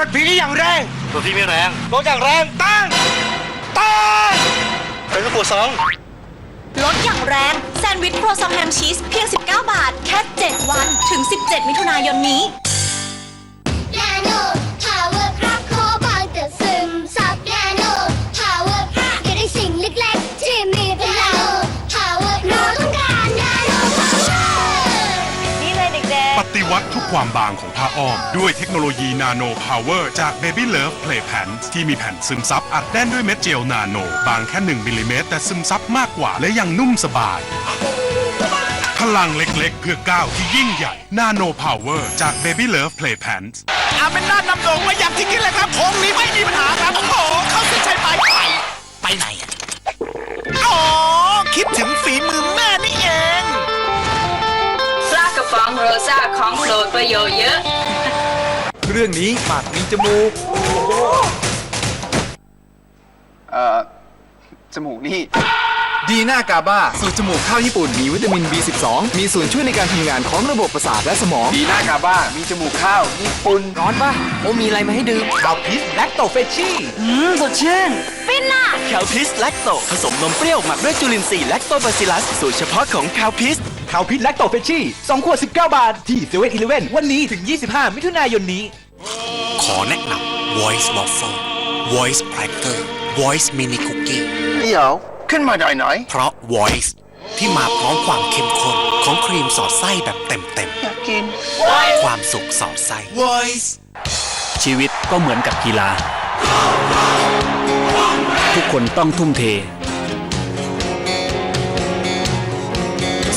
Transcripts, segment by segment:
นี้อย่างแรงตัวพี่ไม่แรงรถอย่างแรงตั้งตั้งเป็นกระปุกสองลดอย่างแรงแซนด์วิชครัวซองแฮมชีสเพียง 19 บาท แค่ 7 วันถึง 17 มิถุนายนนี้ ปฏิวัติทุกความบางของผ้าอ้อม ด้วยเทคโนโลยีนาโนพาวเวอร์จาก Baby Love Play Pants ที่มีแผ่นซึมซับอัดแน่นด้วยเม็ดเจลนาโน บางแค่ 1มิลลิเมตรแต่ซึมซับมากกว่าและยังนุ่มสบาย พลังเล็กๆ เพื่อก้าวที่ยิ่งใหญ่นาโนพาวเวอร์จาก Baby Love Play Pants อาเป็นด้านนำโด่งมาอย่างที่คิดเลยครับโค้งนี้ไม่มีปัญหาครับโอ้ โรซ่าของโปรดประโยชน์เยอะ เรื่องนี้ปากมีจมูก เอ่อ จมูกนี่ ดีน่ากาบ้า สูตรจมูกข้าวญี่ปุ่น มีวิตามิน B12 มีส่วนช่วยในการทำงานของระบบประสาทและสมอง ดีน่ากาบ้า มีจมูกข้าว ญี่ปุ่น ร้อนปะโอมีอะไรมาให้ดื่มข่าวพิษแลคโตเฟชชี่ฟินล่ะคาวพิสแลคโตผสมนมเปรี้ยวหมักด้วยจุลินทรีย์แลคโตบาซิลัส สูตรเฉพาะของคาวพิส ข่าวพิษแลคโตเฟชชี่2ขวด19 บาท ที่เซเว่นอีเลเว่นวันนี้ถึง 25 มิถุนายนนี้ ขอแนะนำ Voice Waffle Voice Cracker Voice Mini Cookie เดี๋ยวขึ้นมาหน่อยหน่อยเพราะ Voice ที่มาพร้อมความเข้มข้นของครีมสอดไส้แบบเต็มอยากกิน ๆ ความสุขสอดไส้ Voice ชีวิตก็เหมือนกับกีฬา ทุกคนต้องทุ่มเท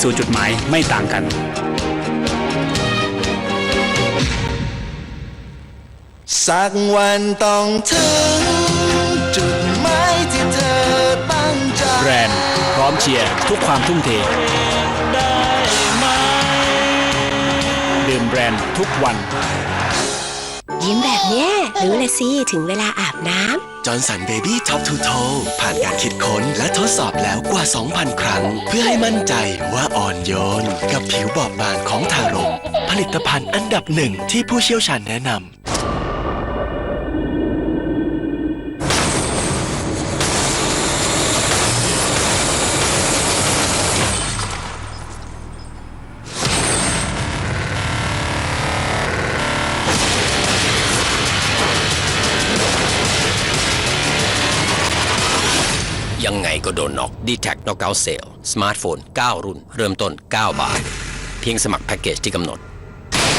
สู่จุดหมายไม่ต่างกันสักวันต้องถึงจุดหมายที่เธอตั้งใจแบรนด์พร้อมเชียร์ทุกความทุ่มเทดื่มแบรนด์ทุกวัน ยิ้มแบบเนี้ยรู้เลยสิ ถึงเวลาอาบน้ำ จอร์นสันเบบี้ท็อปทูโทผ่านการคิดค้นและทดสอบแล้วกว่า 2,000 ครั้ง เพื่อให้มั่นใจว่าอ่อนโยน กับผิวบอบบางของทารกผลิตภัณฑ์อันดับหนึ่งที่ผู้เชี่ยวชาญแนะนำ ยังไงก็โดนน็อก d t แท็กน็อกเอาเซลสมาร์ทโฟน 9 รุ่น เริ่มต้น 9 บาท เพียงสมัครแพ็กเกจที่กำหนด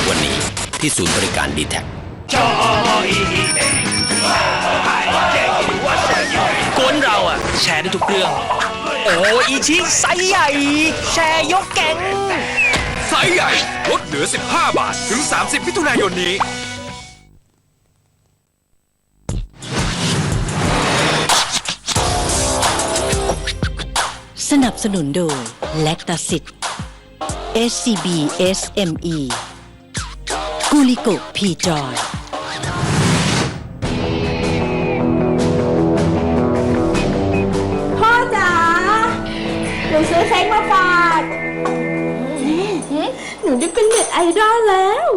วันนี้ที่ศูนย์บริการ d t แท็กกวนเราอะแชร์ได้ทุกเรื่อง โอ้อีชิไซส์ใหญ่ แชร์ยกแก๊งไซส์ใหญ่ลดเหลือ 15 บาท ถึง 30 มิถุนายนนี้ สนับสนุนโดยแลคตาซิต SCB SME กูลิโกพีจอยพ่อจ๋าหนูซื้อเค้กมาฝากหนูได้เป็นเน็ตไอดอลแล้ว